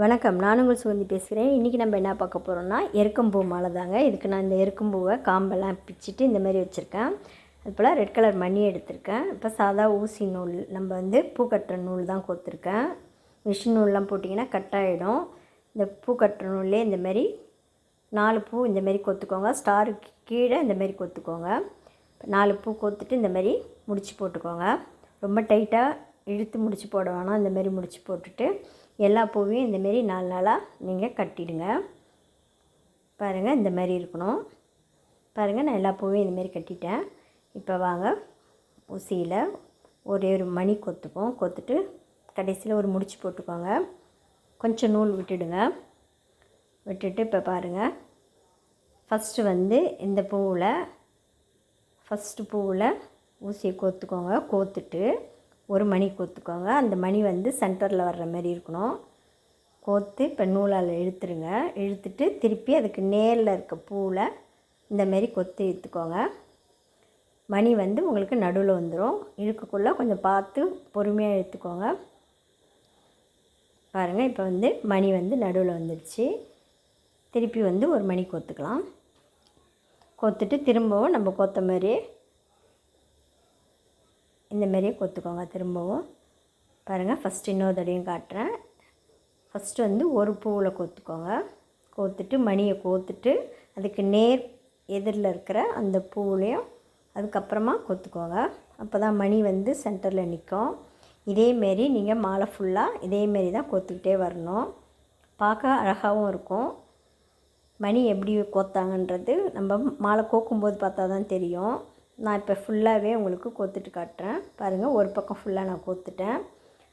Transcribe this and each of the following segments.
வணக்கம். நான் உங்கள் சுகந்தி பேசுகிறேன். இன்றைக்கி நம்ம என்ன பார்க்க போகிறோம்னா எருக்கம்பூ மாலை தாங்க இதுக்கு நான் இந்த எருக்கம்பூவை காம்பெல்லாம் பிச்சுட்டு இந்த மாதிரி வச்சுருக்கேன். அது போல் ரெட் கலர் மணி எடுத்திருக்கேன். இப்போ சாதா ஊசி நூல் நம்ம வந்து பூ கட்டுற நூல் தான் கோத்துருக்கேன் மிஷின் நூல்லாம் போட்டிங்கன்னா கட் ஆகிடும் இந்த பூ கட்டுற நூல்லே இந்த மாதிரி நாலு பூ இந்த மாதிரி கொத்துக்கோங்க ஸ்டாருக்கு கீழே இந்த மாதிரி கொத்துக்கோங்க நாலு பூ கொத்துட்டு இந்த மாதிரி முடிச்சு போட்டுக்கோங்க. ரொம்ப டைட்டாக இழுத்து முடிச்சு போட வேணாம். இந்தமாரி முடிச்சு போட்டுட்டு எல்லா பூவையும் இந்தமாரி நாலு நாளாக நீங்கள் கட்டிடுங்க. பாருங்கள் இந்த மாதிரி இருக்கணும். பாருங்கள் நான் எல்லா பூவையும் இந்தமாரி கட்டிட்டேன். இப்போ வாங்க ஊசியில் ஒரே ஒரு மணி கொத்துப்போம். கொத்துட்டு கடைசியில் ஒரு முடிச்சு போட்டுக்கோங்க. கொஞ்சம் நூல் விட்டுடுங்க. விட்டுட்டு இப்போ பாருங்கள் ஃபஸ்ட்டு வந்து இந்த பூவில் ஃபஸ்ட்டு பூவில் ஊசியை கோத்துக்கோங்க. கோத்துட்டு ஒரு மணி கோத்துக்கோங்க. அந்த மணி வந்து சென்டரில் வர்ற மாதிரி இருக்கணும். கோத்து இப்போ நூலால் இழுத்துருங்க. இழுத்துட்டு திருப்பி அதுக்கு நேரில் இருக்க பூவில் இந்த மாரி கொத்து இழுத்துக்கோங்க. மணி வந்து உங்களுக்கு நடுவில் வந்துடும் இழுக்கக்குள்ளே கொஞ்சம் பார்த்து பொறுமையாக இழுத்துக்கோங்க. பாருங்கள் இப்போ வந்து மணி வந்து நடுவில் வந்துடுச்சு திருப்பி வந்து ஒரு மணி கொத்துக்கலாம். கொத்துட்டு திரும்பவும் நம்ம கொத்த மாதிரி இந்த மாதிரியே கொத்துக்கோங்க திரும்பவும். பாருங்கள் ஃபஸ்ட்டு இன்னொரு தடையும் காட்டுறேன். ஃபஸ்ட்டு வந்து ஒரு பூவில் கொத்துக்கோங்க. கோத்துட்டு மணியை கோத்துட்டு அதுக்கு நேர் எதிரில் இருக்கிற அந்த பூவிலையும் அதுக்கப்புறமா கொத்துக்கோங்க. அப்போ தான் மணி வந்து சென்டரில் நிற்கும் இதேமாரி நீங்கள் மாலை ஃபுல்லாக இதேமாரி தான் கொத்துக்கிட்டே வரணும். பார்க்க அழகாகவும் இருக்கும். மணி எப்படி கோத்தாங்கன்றது நம்ம மாலை கோக்கும்போது பார்த்தா தான் தெரியும். நான் இப்போ ஃபுல்லாகவே உங்களுக்கு கோத்துட்டு காட்டுறேன். பாருங்கள் ஒரு பக்கம் ஃபுல்லாக நான் கோத்துட்டேன்.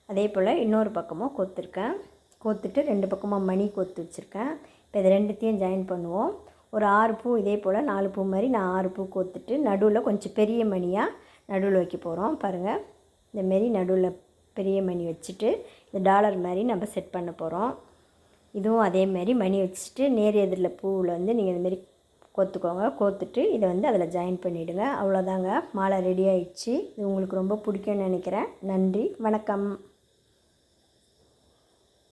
அதே போல் இன்னொரு பக்கமும் கோத்துருக்கேன். கோத்துட்டு ரெண்டு பக்கமாக மணி கோத்து வச்சுருக்கேன். இப்போ இது ரெண்டுத்தையும் ஜாயின் பண்ணுவோம். ஒரு ஆறு பூ இதே போல் நாலு பூ மாதிரி நான் ஆறு பூ கோத்துட்டு நடுவில் கொஞ்சம் பெரிய மணியாக நடுவில் வைக்க போகிறோம் பாருங்கள் இந்தமாரி நடுவில் பெரிய மணி வச்சுட்டு இந்த டாலர் மாதிரி நம்ம செட் பண்ண போகிறோம் இதுவும் அதேமாரி மணி வச்சுட்டு நேர் எதிரில் பூவில் வந்து நீங்கள் இதுமாரி கோத்துக்கோங்க. கோத்துட்டு இதை வந்து அதில் ஜாயின் பண்ணிவிடுங்க அவ்வளோதாங்க மாலை ரெடி ஆயிடுச்சு. இது உங்களுக்கு ரொம்ப பிடிக்கும்னு நினைக்கிறேன். நன்றி. வணக்கம்.